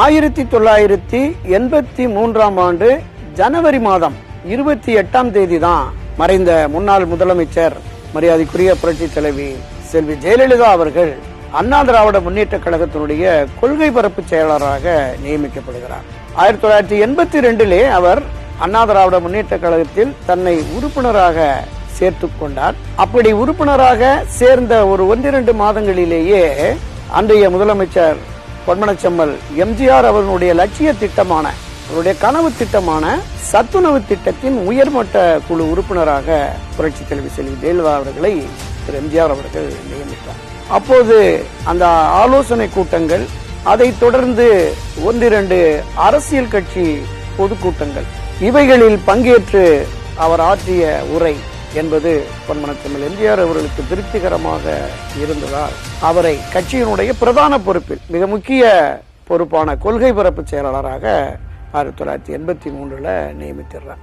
ஆயிரத்தி தொள்ளாயிரத்தி எண்பத்தி மூன்றாம் ஆண்டு ஜனவரி மாதம் இருபத்தி எட்டாம் தேதி தான் மறைந்த முன்னாள் முதலமைச்சர் மரியாதைக்குரிய புரட்சி தலைவி செல்வி ஜெயலலிதா அவர்கள் அண்ணா திராவிட முன்னேற்ற கழகத்தினுடைய கொள்கை பரப்பு செயலாளராக நியமிக்கப்படுகிறார். ஆயிரத்தி தொள்ளாயிரத்தி எண்பத்தி ரெண்டிலே அவர் அண்ணா திராவிட முன்னேற்ற கழகத்தில் தன்னை உறுப்பினராக சேர்த்துக் கொண்டார். அப்படி உறுப்பினராக சேர்ந்த ஒரு ஒன்றிரண்டு மாதங்களிலேயே அன்றைய முதலமைச்சர் பொன்மனச்செம்மல் எம்ஜிஆர் அவர்களுடைய லட்சிய திட்டமான அவருடைய கனவு திட்டமான சத்துணவு திட்டத்தின் உயர்மட்ட குழு உறுப்பினராக புரட்சி தலைவி செல்வி ஜெயலலிதா அவர்களை திரு எம்ஜிஆர் அவர்கள் நியமித்தார். அப்போது அந்த ஆலோசனை கூட்டங்கள் அதைத் தொடர்ந்து ஒன்றிரண்டு அரசியல் கட்சி பொதுக்கூட்டங்கள் இவைகளில் பங்கேற்று அவர் ஆற்றிய உரை என்பது பொன்மனத்தமிழ் எம்ஜிஆர் அவர்களுக்கு திருப்திகரமாக இருந்ததால் அவரை கட்சியினுடைய பிரதான பொறுப்பில் மிக முக்கிய பொறுப்பான கொள்கை பரப்பு செயலாளராக ஆயிரத்தி தொள்ளாயிரத்தி எண்பத்தி மூன்றுல நியமித்திடுறார்